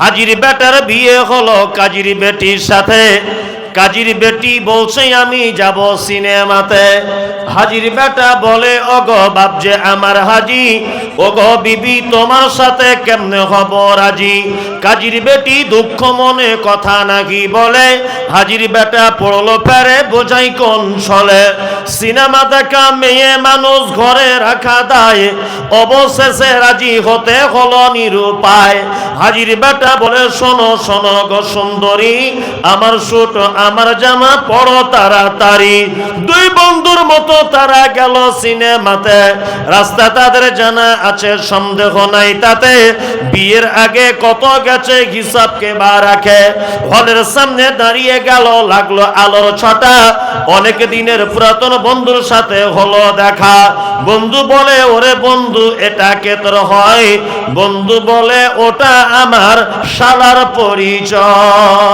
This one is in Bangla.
হাজির বেটার বিয়ে হলো কাজির বেটির সাথে। কাজির বেটি বলছে, আমি যাব সিনেমাতে। হাজির বেটা বলে, ওগো বাপ যে আমার হাজি, ওগো বিবি তোমার সাথে কেমনে হব রাজি? কাজির বেটি দুঃখ মনে কথা নাকি বলে, হাজির বেটা পড়ল ফেরে বোঝাই কোন ছলে। সিনেমা দেখা মেয়ে মানুষ ঘরে রাখা দায়, অবশেষে রাজি হতে হলো নিরুপায়। হাজির বেটা বলে, শোনো শোনো গো সুন্দরী, আমার সুট আমার জামা পড়ো তাড়াতাড়ি। দুই বন্ধুর মতো তারা গেল সিনেমাতে। রাস্তা তাদের জানা আছে, সন্দেহ নাই তাতে। বিয়ের আগে কত গেছে হিসাব কে বা রাখে। হলের সামনে দাঁড়িয়ে গেল, লাগল আলোর ছটা। অনেক দিনের পুরাতন বন্ধুর সাথে হলো দেখা। বন্ধু বলে, ওরে বন্ধু, এটা কে তোর হয়? বন্ধু বলে, ওটা আমার শালার পরিচয়।